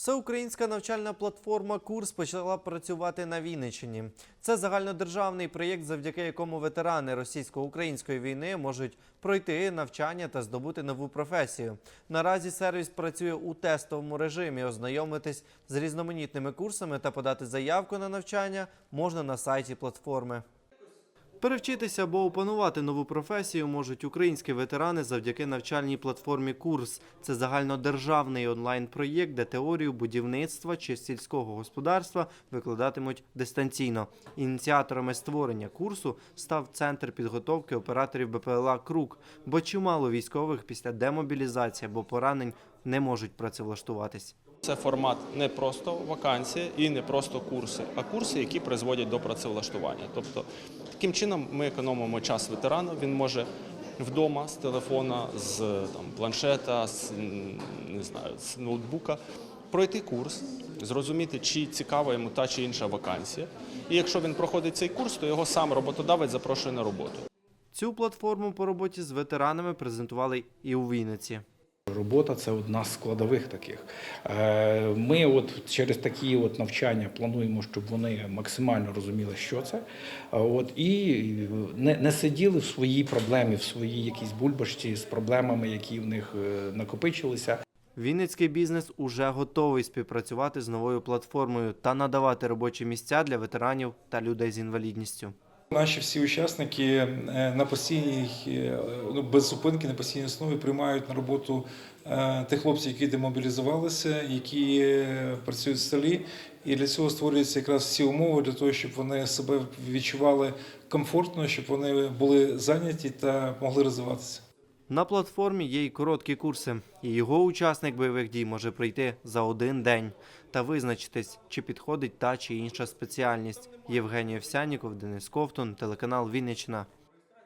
Всеукраїнська навчальна платформа Курс почала працювати на Вінниччині. Це загальнодержавний проєкт, завдяки якому ветерани російсько-української війни можуть пройти навчання та здобути нову професію. Наразі сервіс працює у тестовому режимі. Ознайомитись з різноманітними курсами та подати заявку на навчання можна на сайті платформи. Перевчитися або опанувати нову професію можуть українські ветерани завдяки навчальній платформі Курс. Це загальнодержавний онлайн-проєкт, де теорію будівництва чи сільського господарства викладатимуть дистанційно. Ініціаторами створення курсу став центр підготовки операторів БПЛА Крук, бо чимало військових після демобілізації або поранень не можуть працевлаштуватись. Це формат не просто вакансія і не просто курси, а курси, які призводять до працевлаштування. Тобто, таким чином ми економимо час ветерану. Він може вдома з телефона, з там, планшета, з, не знаю, з ноутбука пройти курс, зрозуміти, чи цікава йому та чи інша вакансія. І якщо він проходить цей курс, то його сам роботодавець запрошує на роботу. Цю платформу по роботі з ветеранами презентували і у Вінниці. Робота це одна з складових таких. Е, Ми от через такі от навчання плануємо, щоб вони максимально розуміли, що це. От і не, не сиділи в своїй проблемі, в своїй якійсь бульбашці з проблемами, які в них е, накопичилися. Вінницький бізнес уже готовий співпрацювати з новою платформою та надавати робочі місця для ветеранів та людей з інвалідністю. Наші всі учасники е, на постійній е, ну, без зупинки на постійній основі приймають на роботу е, тих хлопців, які демобілізувалися, які працюють в селі. І для цього створюються якраз всі умови для того, щоб вони себе відчували комфортно, щоб вони були зайняті та могли розвиватися. На платформі є й короткі курси, і його учасник бойових дій може пройти за один день та визначитись, чи підходить та чи інша спеціальність. Євгеній Овсяніков, Денис Ковтун, телеканал Вінниччина.